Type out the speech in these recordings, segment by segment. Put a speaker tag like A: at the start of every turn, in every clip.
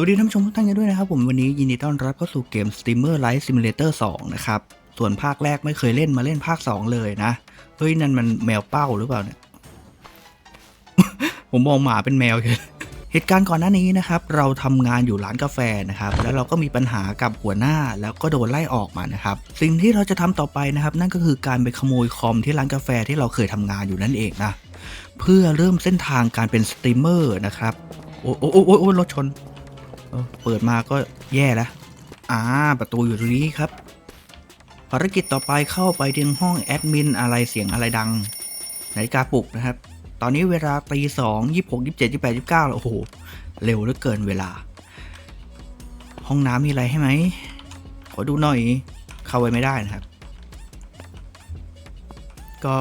A: วัสดีท่านผู้ชมทุกท่านกันด้วยนะครับผมวันนี้ยินดีต้อนรับเข้าสู่เกม Steamer Life Simulator 2 นะครับ ส่วนภาคแรกไม่เคยเล่นมาเล่นภาค 2 เลยนะ เฮ้ย นั่นมันแมวเป้าหรือเปล่าเนี่ย ผมมองหมาเป็นแมวเลยเหตุการณ์ก่อนหน้านี้นะครับ เราทำงานอยู่ร้านกาแฟนะครับ แล้วเราก็มีปัญหากับหัวหน้าแล้วก็โดนไล่ออกมานะครับ สิ่งที่เราจะทำต่อไปนะครับ นั่นก็คือการไปขโมยคอมที่ร้านกาแฟที่เราเคยทำงานอยู่นั่นเองนะเพื่อเริ่มเส้นทางการเป็นสตรีมเมอร์นะครับโอ้โอ้โอ้โอ้รถชน เปิดมาก็แย่แล้วอ่า ประตูอยู่ตรงนี้ครับ ภารกิจต่อไปเข้าไปที่ห้องแอดมินอะไรเสียงอะไรดังนาฬิกาปลุกนะครับ ตอนนี้เวลาตีสองยี่สิบหกยี่สิบเจ็ดยี่สิบแปดยี่สิบเก้าแล้วโอ้โห เร็วเหลือเกินเวลา ห้องน้ำมีอะไรให้ไหม ขอดูหน่อย เข้าไปไม่ได้นะครับ ก็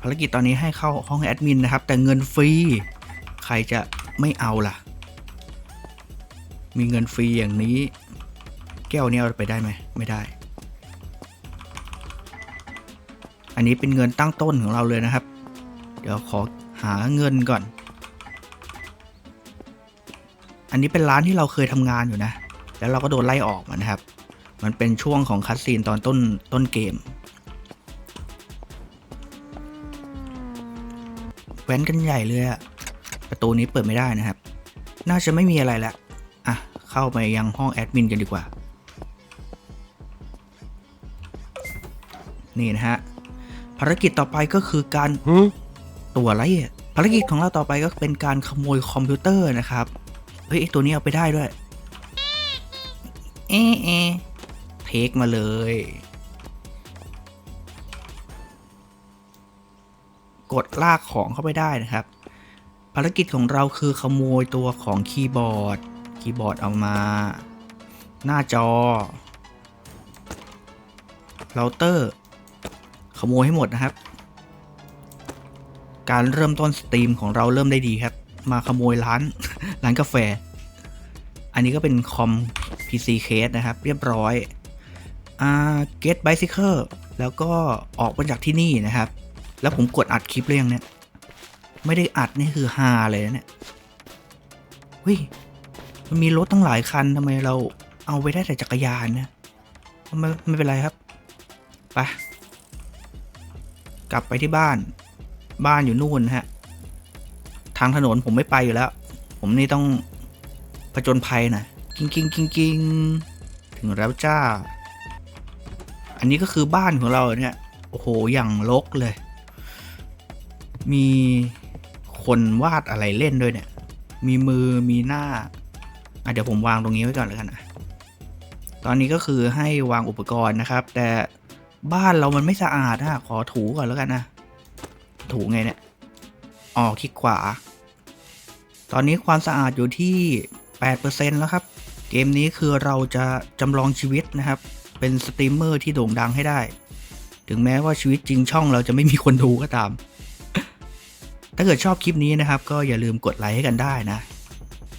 A: ภารกิจตอนนี้ให้เข้าห้องแอดมินนะครับ แต่เงินฟรี ใครจะไม่เอาล่ะ มีเงินฟรีอย่างนี้ แก้วนี้เอาไปได้ไหมไม่ได้ อันนี้เป็นเงินตั้งต้นของเราเลยนะครับ เดี๋ยวขอหาเงินก่อน อันนี้เป็นร้านที่เราเคยทำงานอยู่นะ แล้วเราก็โดนไล่ออกมานะครับ มันเป็นช่วงของคัดซีนตอนต้นต้นเกมแว้นกันใหญ่เลยอะประตูนี้เปิดไม่ได้นะครับ น่าจะไม่มีอะไรแล้วอะ เข้าไปยังห้องแอดมินกันดีกว่า นี่นะฮะ ภารกิจต่อไปก็คือการตัวอะไรอะภารกิจของเราต่อไปก็เป็นการขโมยคอมพิวเตอร์นะครับ เฮ้ยไอ้ตัวนี้เอาไปได้ด้วย เอะเอะเทคมาเลย กดลากของเข้าไปได้นะครับ ภารกิจของเราคือขโมยตัวของคีย์บอร์ด คีย์บอร์ดเอามา หน้าจอเราเตอร์ ขโมยให้หมดนะครับ การเริ่มต้นสตรีมของเราเริ่มได้ดีครับ มาขโมยร้าน ร้านกาแฟ อันนี้ก็เป็นคอม PC case นะครับ เรียบร้อยอ่า get bicycle แล้วก็ออกมาจากที่นี่นะครับ แล้วผมกดอัดคลิปเรื่องเนี้ยไม่ได้อัดนี่คือฮาเลยนะเนี่ยเฮ้ย มันมีรถตั้งหลายคันทำไมเราเอาไปได้แต่จักรยานนี่ยไม่ไม่เป็นไรครับ ไป กลับไปที่บ้าน บ้านอยู่นู่นฮะ ทางถนนผมไม่ไปอยู่แล้ว ผมนี่ต้องผจญภัยนะกิ้งกิ้งกิ้งกิ้งถึงแล้วจ้า อันนี้ก็คือบ้านของเราเนี่ย โอ้โห อย่างรกเลย มีคนวาดอะไรเล่นด้วยเนี่ย มีมือมีหน้า อะเดี๋ยวผมวางตรงนี้ไว้ก่อนแล้วกันนะตอนนี้ก็คือให้วางอุปกรณ์นะครับ แต่บ้านเรามันไม่สะอาดนะขอถูก่อนแล้วกันนะ ถูไงเนี่ยอ๋อคลิกขวา ตอนนี้ความสะอาดอยู่ที่ 8%แล้วครับ เกมนี้คือเราจะจำลองชีวิตนะครับ เป็นสตรีมเมอร์ที่โด่งดังให้ได้ ถึงแม้ว่าชีวิตจริงช่องเราจะไม่มีคนดูก็ตาม ถ้าเกิดชอบคลิปนี้นะครับ ก็อย่าลืมกดไลค์ให้กันได้นะ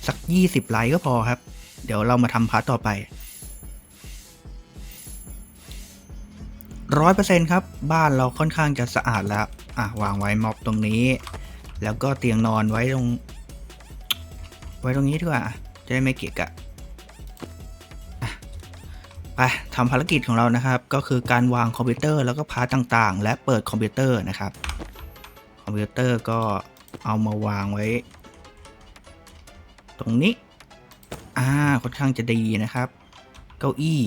A: สัก 20 ไลค์ก็พอครับ เดี๋ยวเรามาทำพาร์ทต่อไปร้อยเปอร์เซ็นครับ บ้านเราค่อนข้างจะสะอาดแล้ว อะ วางไว้ม็อบตรงนี้ แล้วก็เตียงนอนไว้ตรง ไว้ตรงนี้ดีกว่า จะได้ไม่เกะกะอะไปทำภารกิจของเรานะครับ ก็คือการวางคอมพิวเตอร์แล้วก็พาร์ทต่างๆ และเปิดคอมพิวเตอร์นะครับ คอมพิวเตอร์ก็เอามาวางไว้ ตรงนี้ อ่าค่อนข้างจะดีนะครับ เก้าอี้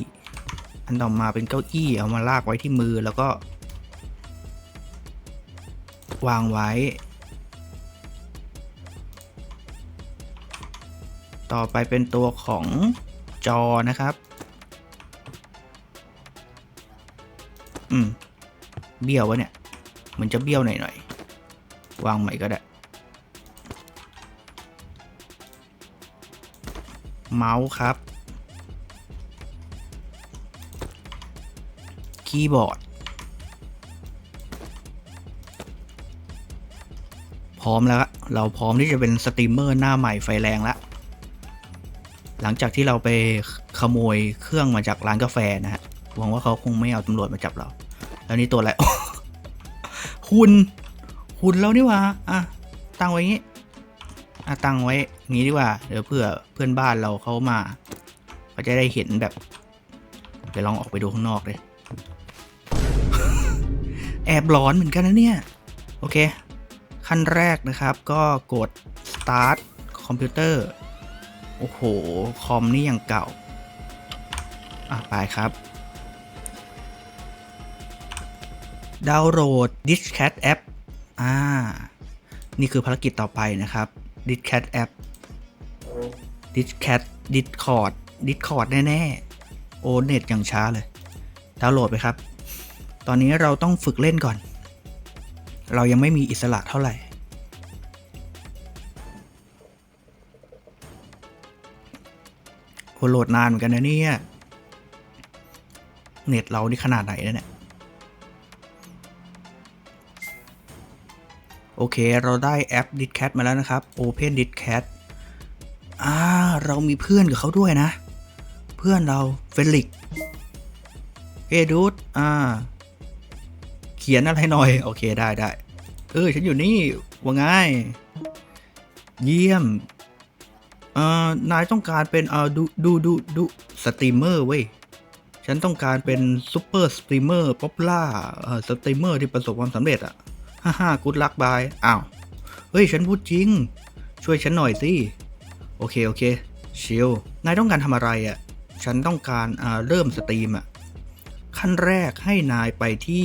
A: อันต่อมาเป็นเก้าอี้เอามาลากไว้ที่มือแล้วก็ วางไว้ ต่อไปเป็นตัวของจอนะครับ อืม เบี้ยววะเนี่ย มันจะเบี้ยวหน่อยๆวางใหม่ก็ได้ เมาส์ครับ คีย์บอร์ด พร้อมแล้ว เราพร้อมที่จะเป็นสตรีมเมอร์หน้าใหม่ไฟแรงแล้วหลังจากที่เราไปขโมยเครื่องมาจากร้านกาแฟนะฮะ หวังว่าเขาคงไม่เอาตำรวจมาจับเรา แล้วนี่ตัวอะไรหุ่นหุ่นเรานี่ว่าอะตั้งไว้ย่างงี้ ตั้งไว้งี้ดีกว่า เดี๋ยวเพื่อเพื่อนบ้านเราเขามาเขาจะได้เห็นแบบเดี๋ยวลองออกไปดูข้างนอกเลยแอบหลอนเหมือนกันนะเนี่ย โอเค ขั้นแรกนะครับก็กด start คอมพิวเตอร์ โอ้โห คอมนี่ยังเก่า อะ ไปครับ ดาวน์โหลด Discat App อ่า นี่คือภารกิจต่อไปนะครับ Discat App Discat Discord Discord แน่ๆ โอเน็ตอย่างช้าเลยดาวน์โหลดไปครับ ตอนนี้เราต้องฝึกเล่นก่อน เรายังไม่มีอิสระเท่าไหร่ โหโหลดนานเหมือนกันนะเนี่ย เน็ตเรานี่ขนาดไหนเนี่ย โอเค เราได้แอป Discat มาแล้วนะครับ Open Discat อ่า เรามีเพื่อนกับเขาด้วยนะ เพื่อนเราเฟลิกเฮ้ดูดอ่า เขียนอะไรหน่อย โอเคได้ได้เออ ฉันอยู่นี่ว่าไงเยี่ยมเอ่อนายต้องการเป็นเอ่อดูดูดูดูสตรีมเมอร์เว้ย ฉันต้องการเป็นซูเปอร์สตรีมเมอร์ป๊อปล่าเอ่อสตรีมเมอร์ที่ประสบความสำเร็จอะ ฮ่าฮ่ากูดลักบายอ้าว เฮ้ย ฉันพูดจริง ช่วยฉันหน่อยสิ โอเค โอเค ชิลนายต้องการทำอะไรอะฉันต้องการอ่าเริ่มสตรีมอะขั้นแรกให้นายไปที่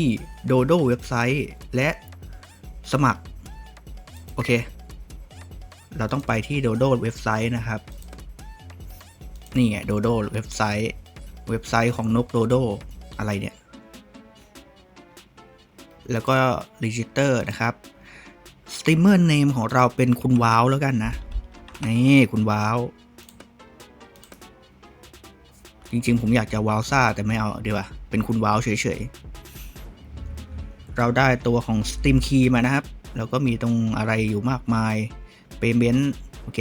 A: Dodo เว็บไซต์ และสมัคร โอเค เราต้องไปที่ Dodo เว็บไซต์นะครับ นี่ไง Dodo เว็บไซต์ เว็บไซต์ของนก Dodo อะไรเนี่ย แล้วก็ Register นะครับ Streamer Name ของเราเป็นคุณว้าวแล้วกันนะ นี่คุณว้าว จริงๆ ผมอยากจะว้าวซ่าแต่ไม่เอาดีกว่าเป็นคุณว้าวเฉยๆ เราได้ตัวของ Steam Key มานะครับ แล้วก็มีตรงอะไรอยู่มากมาย Payment โอเค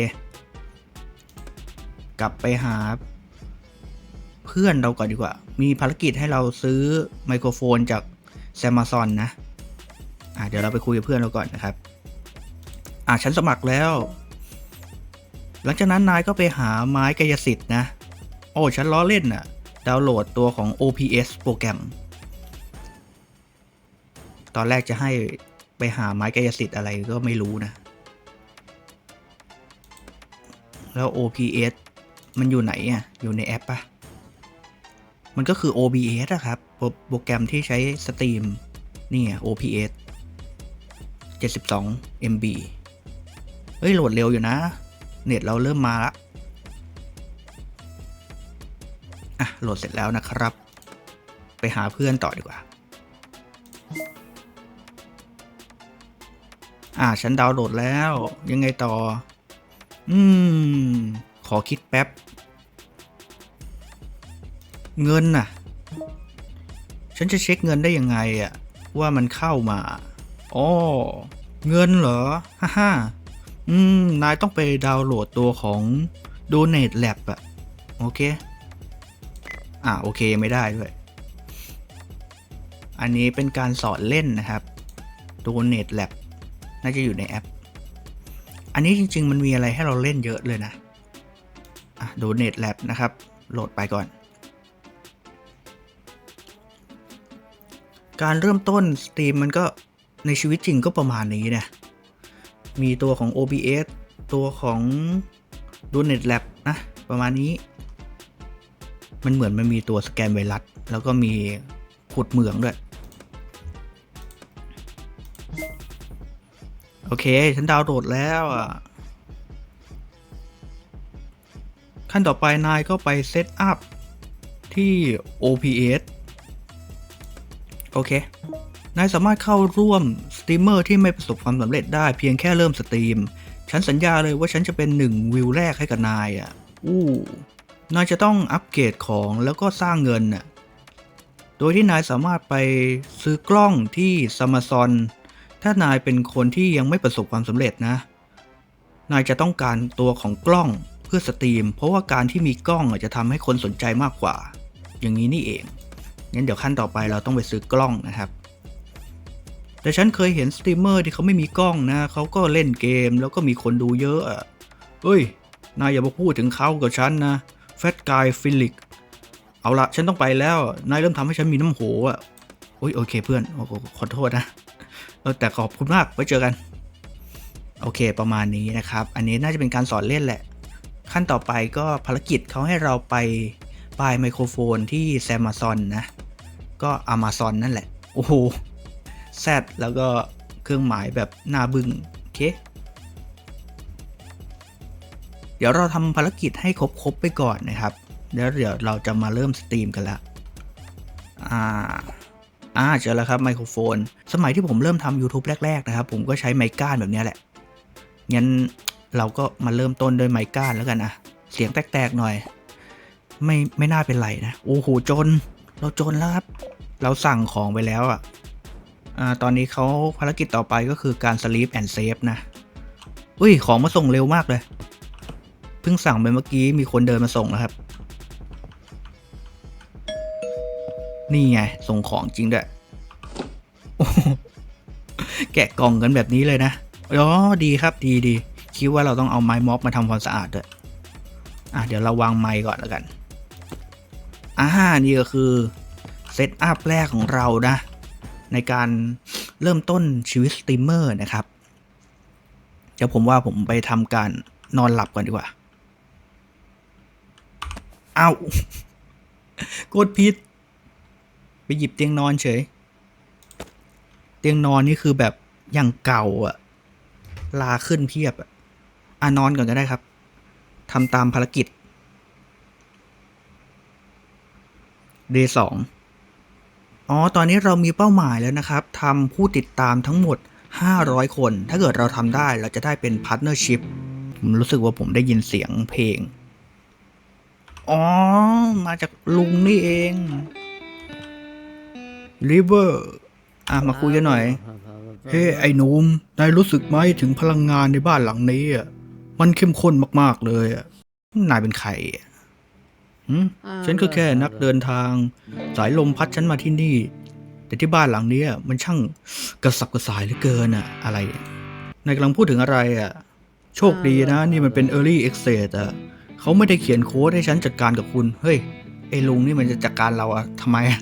A: กลับไปหา เพื่อนเราก่อนดีกว่า มีภารกิจให้เราซื้อไมโครโฟนจาก s ซ m ซ o n นะอะเดี๋ยวเราไปคุยกับเพื่อนเราก่อนนะครับ อะฉันสมัครแล้ว หลังจากนั้นนายก็ไปหาไม้กายสิทธิ์นะ โอ้ฉันล้อเล่นน่ะ ดาวน์โหลดตัวของ OPS โปรแกรม ตอนแรกจะให้ไปหาไม้กายสิทธิ์อะไรก็ไม่รู้นะ แล้ว OPS มันอยู่ไหนอะ อยู่ในแอปปะ มันก็คือ OBS อะครับ โปรแกรมที่ใช้สตรีมนี่ OPS 72 MB เฮ้ย โหลดเร็วอยู่นะ เน็ตเราเริ่มมาละอะ โหลดเสร็จแล้วนะครับ ไปหาเพื่อนต่อดีกว่า อะ ฉันดาวน์โหลดแล้ว ยังไงต่อ อืม ขอคิดแป๊บ เงินน่ะ ฉันจะเช็คเงินได้ยังไงอะว่ามันเข้ามาอ๋อเงินเหรอ ฮ่าฮ่าอืม นายต้องไปดาวน์โหลดตัวของ Donate Lab อะโอเค อ่าโอเคไม่ได้ด้วย อันนี้เป็นการสอนเล่นนะครับ Donate Lab น่าจะอยู่ในแอป อันนี้จริง ๆ มันมีอะไรให้เราเล่นเยอะเลยนะ อะ Donate Lab นะครับ โหลดไปก่อน การเริ่มต้นสตรีมมันก็ในชีวิตจริงก็ประมาณนี้นะมีตัวของ OBS ตัวของ Donate Lab นะ ประมาณนี้ มันเหมือนมันมีตัวสแกนไวรัส แล้วก็มีขุดเหมืองด้วย โอเค ฉันดาวน์โหลดแล้วอะขั้นต่อไปนายก็ไปเซตอัพที่ OPS โอเค นายสามารถเข้าร่วมสตรีมเมอร์ที่ไม่ประสบความสำเร็จได้เพียงแค่เริ่มสตรีม ฉันสัญญาเลยว่าฉันจะเป็นหนึ่งวิวแรกให้กับนายอะ อู้นายจะต้องอัปเกรดของแล้วก็สร้างเงินน่ะ โดยที่นายสามารถไปซื้อกล้องที่ Amazon ถ้านายเป็นคนที่ยังไม่ประสบความสำเร็จนะ นายจะต้องการตัวของกล้องเพื่อสตรีม เพราะว่าการที่มีกล้องอะจะทำให้คนสนใจมากกว่า อย่างนี้นี่เอง งั้นเดี๋ยวขั้นต่อไปเราต้องไปซื้อกล้องนะครับ แต่ฉันเคยเห็นสตรีมเมอร์ที่เขาไม่มีกล้องนะเขาก็เล่นเกมแล้วก็มีคนดูเยอะอะเฮ้ย นายอย่ามาพูดถึงเขากับฉันนะแฟตกายฟิลิก เอาละฉันต้องไปแล้ว นายเริ่มทำให้ฉันมีน้ำโหอะโอ้ยโอเคเพื่อนอขอโทษนะแต่ขอบคุณมากไว้เจอกัน โอเคประมาณนี้นะครับ อันนี้น่าจะเป็นการสอนเล่นแหละ ขั้นต่อไปก็ภารกิจเขาให้เราไป ปลายไมโครโฟนที่แซมซอนนะ ก็ Amazon นั่นแหละ โอ้โหแซดแล้วก็เครื่องหมายแบบหน้าบึง้งโอเค เดี๋ยวเราทำภารกิจให้ครบๆไปก่อนนะครับ แล้วเดี๋ยวเราจะมาเริ่มสตรีมกันละอ่าอ่าเจอแล้วครับไมโครโฟน สมัยที่ผมเริ่มทำ YouTube แรก ๆ นะครับ ผมก็ใช้ไมก้านแบบนี้แหละ งั้นเราก็มาเริ่มต้นด้วยไมก้านแล้วกันนะ เสียงแตกๆหน่อย ไม่ไม่น่าเป็นไรนะโอ้โหจน เราจนแล้วครับ เราสั่งของไปแล้วอะอ่าตอนนี้เขาภารกิจต่อไปก็คือการ sleep and save นะ อุ้ยของมาส่งเร็วมากเลยเพิ่งสั่งไปเมื่อกี้มีคนเดินมาส่งแล้วครับ นี่ไง ส่งของจริงด้วยแกะกล่องกันแบบนี้เลยนะอ๋อดีครับดีดีคิดว่าเราต้องเอาไม้ม็อบมาทำความสะอาดด้วยอะเดี๋ยวเราวางไม้ก่อนแล้วกัน อ่านี่ก็คือเซตอัพแรกของเรานะ ในการเริ่มต้นชีวิตสตรีมเมอร์นะครับ เดี๋ยวผมว่าผมไปทำการนอนหลับก่อนดีกว่า เอ้ากดผิดไปหยิบเตียงนอนเฉย เตียงนอนนี่คือแบบอย่างเก่าอะลาขึ้นเพียบอะอะนอนก่อนก็ได้ครับทำตามภารกิจ เดย์สองอ๋อ ตอนนี้เรามีเป้าหมายแล้วนะครับทำผู้ติดตามทั้งหมด 500 คน ถ้าเกิดเราทำได้เราจะได้เป็นพาร์ทเนอร์ชิพผมรู้สึกว่าผมได้ยินเสียงเพลง อ๋อ มาจากลุงนี่เองริเวอร์อะ มาคุยกันหน่อย เฮ้ไอ้นุ่มนายรู้สึกไหมถึงพลังงานในบ้านหลังนี้อะ มันเข้มข้นมาก ๆ เลยอะ นายเป็นใครอะ หืมฉันก็แค่นักเดินทาง สายลมพัดฉันมาที่นี่ แต่ที่บ้านหลังเนี้ยมันช่างกระสับกระส่ายเหลือเกินอะอะไรนายกำลังพูดถึงอะไรอะโชคดีนะ นี่มันเป็น Early Access อะเขาไม่ได้เขียนโค้ดให้ฉันจัดการกับคุณ เฮ้ยไอ้ลุงนี่มันจะจัดการเราอะทำไมอะ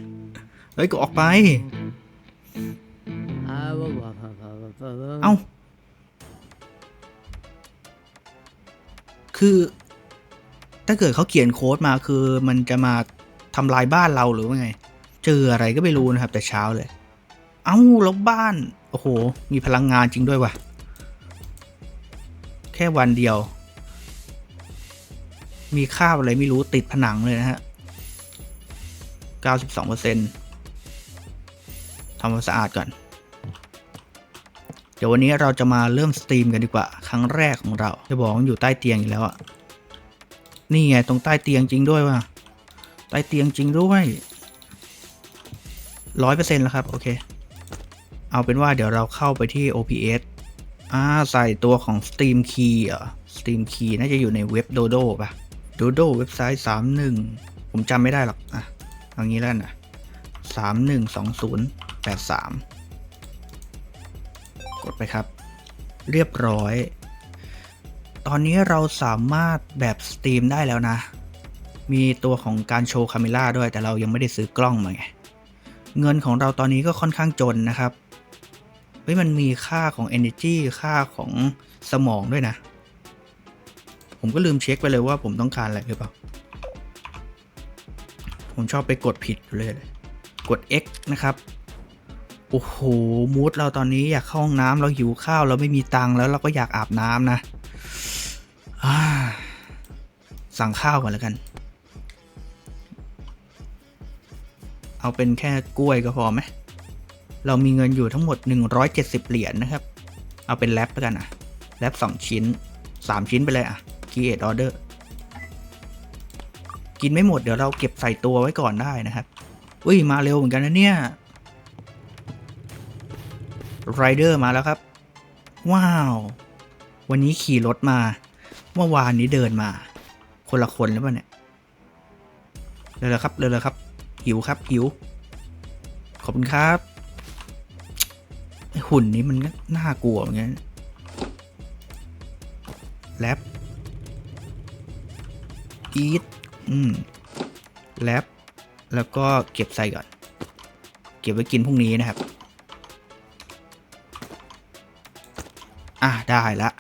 A: เฮ้ยก็ออกไป เอ้าคือ ถ้าเกิดเขาเขียนโค้ดมาคือมันจะมาทำลายบ้านเราหรือว่าไง เจออะไรก็ไม่รู้นะครับ แต่เช้าเลย เอ้าแล้วบ้าน โอ้โห มีพลังงานจริงด้วยว่ะ แค่วันเดียว มีคราบอะไรไม่รู้ติดผนังเลยนะฮะ 92%ทำความสะอาดก่อน เดี๋ยววันนี้เราจะมาเริ่มสตรีมกันดีกว่า ครั้งแรกของเรา จะบอกอยู่ใต้เตียงอีกแล้วอะ นี่ไงตรงใต้เตียงจริงด้วยว่ะ ใต้เตียงจริงด้วยร้อยเปอร์เซ็นต์แล้วครับ โอเค เอาเป็นว่าเดี๋ยวเราเข้าไปที่ OPS อ่าใส่ตัวของ Steam Key เหรอ Steam Key น่าจะอยู่ในเว็บ Dodo ป่ะ Dodo เว็บไซต์ 31 ผมจำไม่ได้หรอก อะเอางี้แล้วกันนะ312083 กดไปครับ เรียบร้อย ตอนนี้เราสามารถแบบสตรีมได้แล้วนะ มีตัวของการโชว์คาเมล่าด้วยแต่เรายังไม่ได้ซื้อกล้องมาไง เงินของเราตอนนี้ก็ค่อนข้างจนนะครับ เฮ้ยมันมีค่าของ energy ค่าของสมองด้วยนะ ผมก็ลืมเช็คไปเลยว่าผมต้องการอะไรหรือเปล่า ผมชอบไปกดผิดเลย กด X นะครับโอ้โหมูดเราตอนนี้อยากเข้าห้องน้ำเราหิวข้าว เราไม่มีตังค์แล้วเราก็อยากอาบน้ำนะ สั่งข้าวก่อนแล้วกัน เอาเป็นแค่กล้วยก็พอไหม เรามีเงินอยู่ทั้งหมด 170 เหรียญนะครับ เอาเป็นแรปแล้วกันอะ แรป2 ชิ้น 3 ชิ้นไปเลยอะ create order กินไม่หมดเดี๋ยวเราเก็บใส่ตัวไว้ก่อนได้นะครับ อุ้ย มาเร็วเหมือนกันนะเนี่ยไรเดอร์มาแล้วครับ ว้าว วันนี้ขี่รถมา เมื่อวานนี้เดินมา คนละคนหรือเปล่าเนี่ยเร็วๆครับเร็วๆครับ หิวครับหิว ขอบคุณครับหุ่นนี้มันน่ากลัวเหมือนกันแลบอีทอืมแลบแล้วก็เก็บใส่ก่อน เก็บไว้กินพรุ่งนี้นะครับ อะ ได้ละ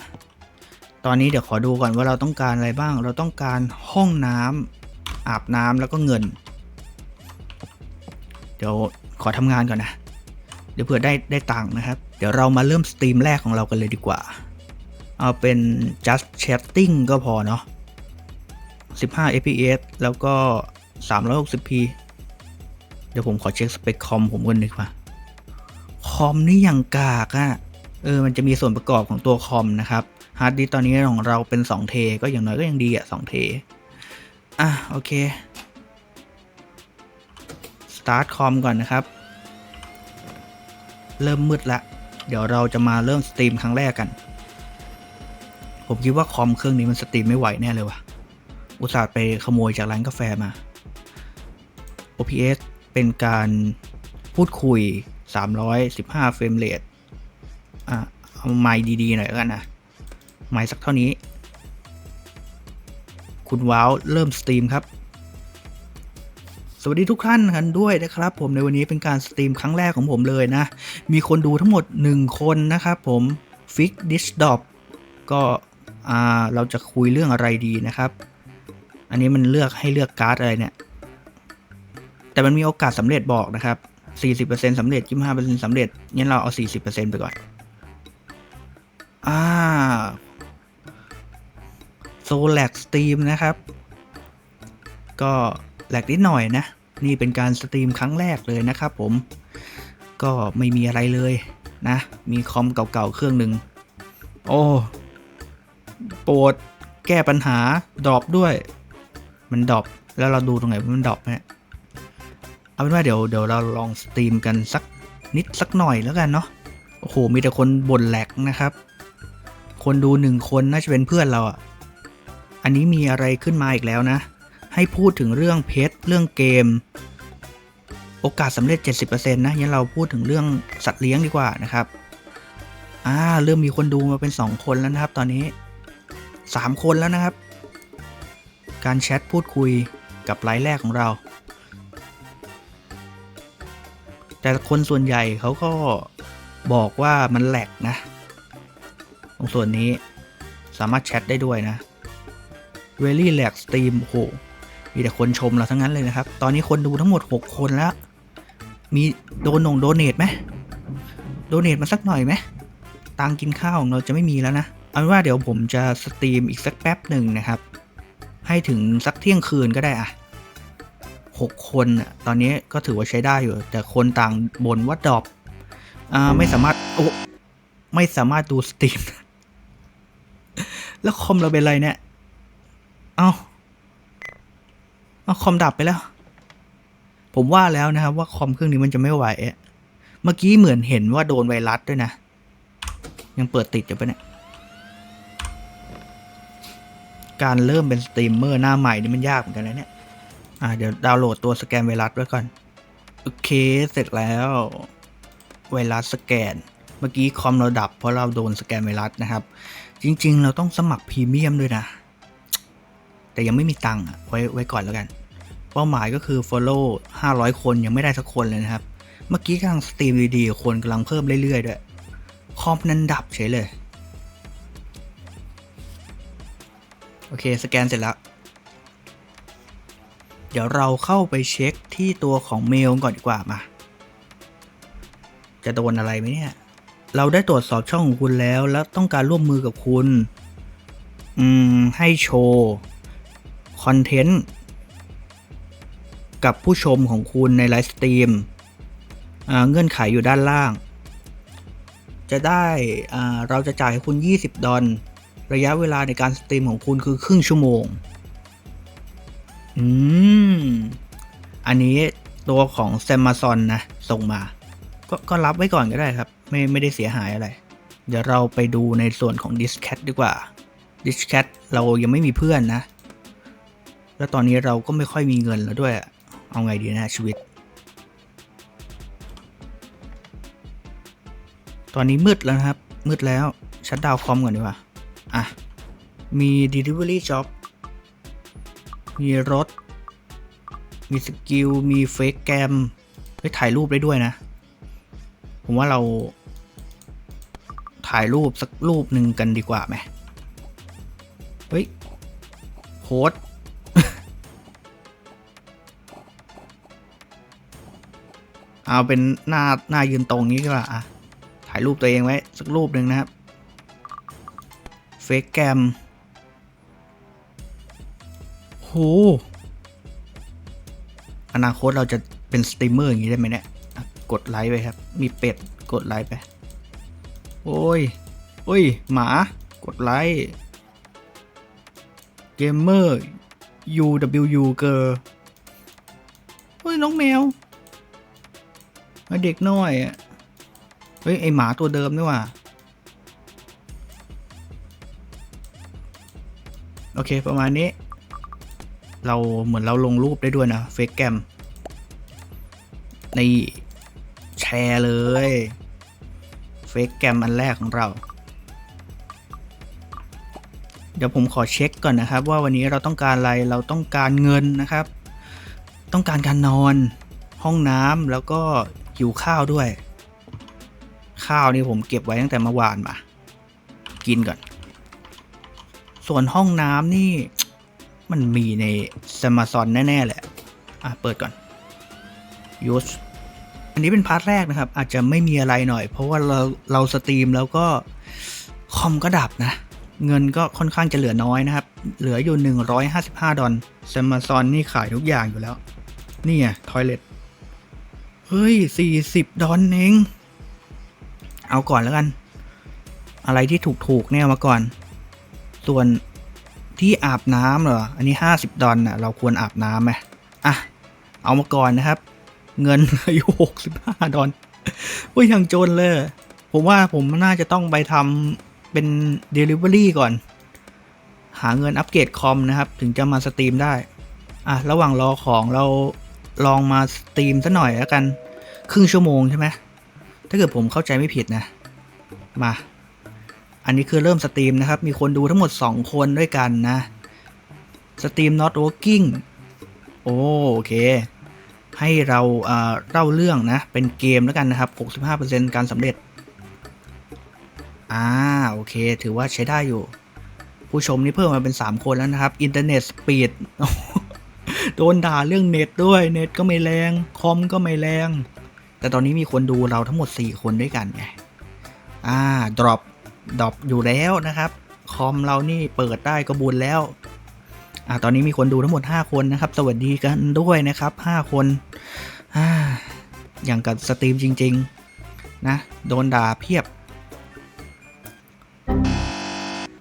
A: ตอนนี้เดี๋ยวขอดูก่อนว่าเราต้องการอะไรบ้าง เราต้องการห้องน้ำอาบน้ำแล้วก็เงิน เดี๋ยวขอทำงานก่อนนะ เดี๋ยวเผื่อได้ได้ตังค์นะครับ เดี๋ยวเรามาเริ่มสตรีมแรกของเรากันเลยดีกว่า เอาเป็น just chatting ก็พอเนาะ15 fps แล้วก็ 360p เดี๋ยวผมขอเช็คสเปคคอมผมกันดีกว่าคอมนี่อย่างกากอะ่ะ เออ มันจะมีส่วนประกอบของตัวคอมนะครับ ฮาร์ดดิสตอนนี้ของเราเป็น2เทก็อย่างน้อยก็ยังดีอะ่ะ2เทอะโอเค start คอมก่อนนะครับ เริ่มมืดละ เดี๋ยวเราจะมาเริ่มสตรีมครั้งแรกกัน ผมคิดว่าคอมเครื่องนี้มันสตรีมไม่ไหวแน่เลยว่ะ อุตส่าห์ไปขโมยจากร้านกาแฟมา OPS เป็นการพูดคุย 315 เฟรมเรทอะเอาไมค์ดี ๆ หน่อยแล้วกันนะ ไมค์สักเท่านี้ คุณว้าวเริ่มสตรีมครับ สวัสดีทุกท่านกันด้วยนะครับ ผมในวันนี้เป็นการสตรีมครั้งแรกของผมเลยนะ มีคนดูทั้งหมด 1 คนนะครับผม Fix Dish d o p ก็อ่าเราจะคุยเรื่องอะไรดีนะครับ อันนี้มันเลือกให้เลือกการ์ดอะไรเนี่ย แต่มันมีโอกาสสำเร็จบอกนะครับ 40%สำเร็จ 25%สำเร็จงั้นเราเอา 40%ไปก่อน อ่า โซแลกสตรีมนะครับ ก็แหลกนิดหน่อยนะ นี่เป็นการสตรีมครั้งแรกเลยนะครับผม ก็ไม่มีอะไรเลยนะ มีคอมเก่าๆเครื่องหนึ่ง โอ้โปรดแก้ปัญหาดรอปด้วย มันดรอปแล้วเราดูตรงไหนว่ามันดรอปเนี่ยเอาเป็นว่าเดี๋ยวเดี๋ยวเราลองสตรีมกันสักนิดสักหน่อยแล้วกันเนาะโอ้โหมีแต่คนบ่นแหลกนะครับ คนดูหนึ่งคนน่าจะเป็นเพื่อนเราอะ อันนี้มีอะไรขึ้นมาอีกแล้วนะ ให้พูดถึงเรื่องเพชรเรื่องเกม โอกาสสำเร็จ 70%นะงั้นเราพูดถึงเรื่องสัตว์เลี้ยงดีกว่านะครับอ่าเริ่มมีคนดูมาเป็น 2 คนแล้วนะครับ ตอนนี้ 3 คนแล้วนะครับ การแชทพูดคุยกับไลฟ์แรกของเรา แต่คนส่วนใหญ่เขาก็บอกว่ามันแหลกนะ ตรงส่วนนี้สามารถแชทได้ด้วยนะ Very l a g Stream โอ้โหมีแต่คนชมเราทั้งนั้นเลยนะครับ ตอนนี้คนดูทั้งหมด 6 คนแล้ว มีโดนนงโดเนทไหมโดเนทมาสักหน่อยไหมตังกินข้าวของเราจะไม่มีแล้วนะ เอาเป็นว่าเดี๋ยวผมจะสตรีมอีกสักแป๊บหนึ่งนะครับ ให้ถึงสักเที่ยงคืนก็ได้อะหกคนอะตอนนี้ก็ถือว่าใช้ได้อยู่ แต่คนต่างบ่นว่าดรอปอไม่สามารถโอ้ไม่สามารถดูสตรีม แล้วคอมเราเป็นไรเนี่ย เอาเอาคอมดับไปแล้ว ผมว่าแล้วนะครับ ว่าคอมเครื่องนี้มันจะไม่ไหวเมื่อกี้เหมือนเห็นว่าโดนไวรัสด้วยนะ ยังเปิดติดอยู่ปะเนี่ยการเริ่มเป็นสตรีมเมอร์หน้าใหม่นี่มันยากเหมือนกันนะเนี่ย อ่าเดี๋ยวดาวน์โหลดตัวสแกนไวรัสไว้ก่อน โอเค เสร็จแล้ว ไวรัสสแกน เมื่อกี้คอมเราดับเพราะเราโดนสแกนไวรัสนะครับ จริง ๆ เราต้องสมัครพรีเมียมด้วยนะ แต่ยังไม่มีตังค์ไว้ไว้ก่อนแล้วกัน เป้าหมายก็คือ Follow 500 คนยังไม่ได้สักคนเลยนะครับ เมื่อกี้กำลังสตรีมดีๆคนกำลังเพิ่มเรื่อยๆด้วยคอมนั้นดับเฉยเลย โอเค สแกนเสร็จแล้ว เดี๋ยวเราเข้าไปเช็คที่ตัวของเมลก่อนดีกว่ามา จะโดนอะไรไหมเนี่ย เราได้ตรวจสอบช่องของคุณแล้ว แล้วต้องการร่วมมือกับคุณ อืม ให้โชว์ คอนเทนต์ กับผู้ชมของคุณในไลฟ์สตรีมเงื่อนไขอยู่ด้านล่าง จะได้เราจะจ่ายให้คุณ 20 ดอลระยะเวลาในการสตรีมของคุณคือครึ่งชั่วโมง อืม อันนี้ตัวของ s ซ m a z o n นะ ส่งมา ก็ก็รับไว้ก่อนก็ได้ครับ ไม่ไม่ได้เสียหายอะไร เดี๋ยวเราไปดูในส่วนของ d i s c a t ดีกว่า d i s c a t เรายังไม่มีเพื่อนนะ แล้วตอนนี้เราก็ไม่ค่อยมีเงินแล้วด้วย เอาไงดีนะชีวิต ตอนนี้มืดแล้วนะครับ มืดแล้ว ชัดดาวคอมก่อนดีกว่า อะ มี Delivery Job มีรถ มีสกิล มีเฟกแกมไปถ่ายรูปได้ด้วยนะ ผมว่าเราถ่ายรูปสักรูปหนึ่งกันดีกว่าไหม เฮ้ยโพส เอาเป็นหน้าหน้ายืนตรงนี้ก็ว่าอะถ่ายรูปตัวเองไว้ สักรูปหนึ่งนะครับเฟกแกมโหอนาคตเราจะเป็นสตรีมเมอร์อย่างนี้ได้ไหมเนี่ยอะกดไลค์ไปครับ มีเป็ดกดไลค์ไป โอ้ย โอ้ย หมากดไลค์เกมเมอร์ UWU เกอร์เฮ้ย น้องแมว เด็กน้อยอะเฮ้ยไอหมาตัวเดิมนี่ว่าโอเค ประมาณนี้ เราเหมือนเราลงรูปได้ด้วยนะเฟกแกมในแชร์เลยเฟกแกมอันแรกของเรา เดี๋ยวผมขอเช็คก่อนนะครับ ว่าวันนี้เราต้องการอะไรเราต้องการเงินนะครับ ต้องการการนอน ห้องน้ำแล้วก็ หิวข้าวด้วย ข้าวนี่ผมเก็บไว้ตั้งแต่เมื่อวานมา กินก่อน ส่วนห้องน้ำนี่ มันมีใน Amazon แน่ ๆ แหละ อะ เปิดก่อน use อันนี้เป็นพาร์ทแรกนะครับ อาจจะไม่มีอะไรหน่อย เพราะว่าเราเราสตรีมแล้วก็ คอมก็ดับนะ เงินก็ค่อนข้างจะเหลือน้อยนะครับ เหลืออยู่ 155 ดอล Amazon นี่ขายทุกอย่างอยู่แล้ว นี่ไงทอยเลท เฮ้ย40ดอลเองเอาก่อนแล้วกัน อะไรที่ถูกๆเนี่ยมาก่อน ส่วนที่อาบน้ำเหรอ อันนี้50ดอลน่ะ เราควรอาบน้ำไหมอะ เอามาก่อนนะครับ เงินอายุ65ดอลว่ายังจนเลย ผมว่าผมน่าจะต้องไปทำเป็น Delivery ก่อน หาเงินอัปเกรดคอมนะครับ ถึงจะมาสตรีมได้ อะ ระหว่างรอของเรา ลองมาสตรีมสัหน่อยแล้วกัน ครึ่งชั่วโมงใช่ไหมถ้าเกิดผมเข้าใจไม่ผิดนะ มา อันนี้คือเริ่มสตรีมนะครับ มีคนดูทั้งหมด 2 คนด้วยกันนะสตรีม not working โอโอเค ให้เราเอ่อเล่าเรื่องนะ เป็นเกมแล้วกันนะครับ 65%การสำเร็จ อ่า โอเค ถือว่าใช้ได้อยู่ ผู้ชมนี่เพิ่มมาเป็น 3 คนแล้วนะครับ อินเทอร์เน็ตสปีด โดนด่าเรื่องเน็ตด้วย เน็ตก็ไม่แรง คอมก็ไม่แรง แต่ตอนนี้มีคนดูเราทั้งหมด 4 คนด้วยกันไง อ่า ดรอป ดรอปอยู่แล้วนะครับ คอมเรานี่เปิดได้ก็บุญแล้ว อ่า ตอนนี้มีคนดูทั้งหมด 5 คนนะครับ สวัสดีกันด้วยนะครับ 5 คน อ่า อย่างกับสตรีมจริง ๆ นะ โดนด่าเพียบ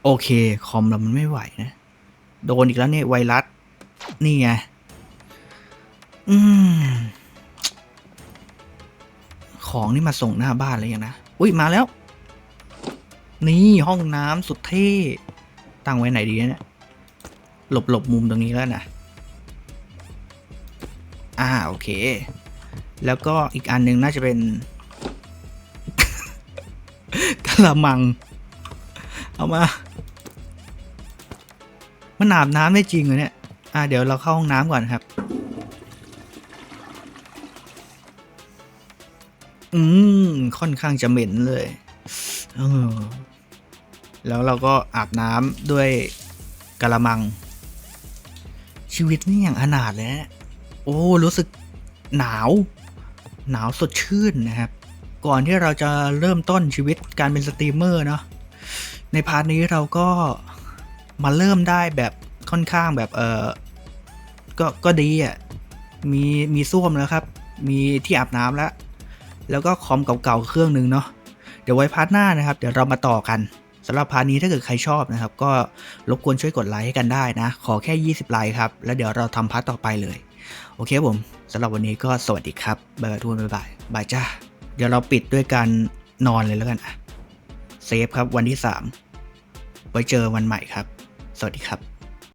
A: โอเค คอมเรามันไม่ไหวนะ โดนอีกแล้วเนี่ยไวรัส นี่ไง อืม ของนี่มาส่งหน้าบ้านเลยยังนะ อุ้ยมาแล้ว นี่ห้องน้ำสุดเท่ ตั้งไว้ไหนดีเนี่ย หลบหลบมุมตรงนี้แล้วนะ อ่าโอเค แล้วก็อีกอันหนึ่งน่าจะเป็นกะละมัง เอามา มันอาบน้ำได้จริงเหรอเนี่ย อ่าเดี๋ยวเราเข้าห้องน้ำก่อนครับ อืม ค่อนข้างจะเหม็นเลยเออแล้วเราก็อาบน้ำด้วยกะละมัง ชีวิตนี่อย่างอนาถเลยนะโอ้ รู้สึกหนาว หนาวสดชื่นนะครับ ก่อนที่เราจะเริ่มต้นชีวิตการเป็นสตรีมเมอร์เนาะในพาร์ทนี้เราก็มาเริ่มได้แบบค่อนข้างแบบเออก็ก็ดีอะ่ะมีมีส้วมแล้วครับ มีที่อาบน้ำแล้ว แล้วก็คอมเก่าๆเครื่องหนึ่งเนาะเดี๋ยวไว้พาร์ทหน้านะครับ เดี๋ยวเรามาต่อกันสำหรับพาร์ทนี้ถ้าเกิดใครชอบนะครับ ก็รบกวนช่วยกดไลค์ให้กันได้นะ ขอแค่ 20 ไลค์ครับ แล้วเดี๋ยวเราทำพาร์ทต่อไปเลย โอเคผมสำหรับวันนี้ก็สวัสดีครับบายบายทุกคนบายบายบายจ้าเดี๋ยวเราปิดด้วยการนอนเลยแล้วกันอะเซฟครับวันที่ 3 ไว้เจอวันใหม่ครับ สวัสดีครับ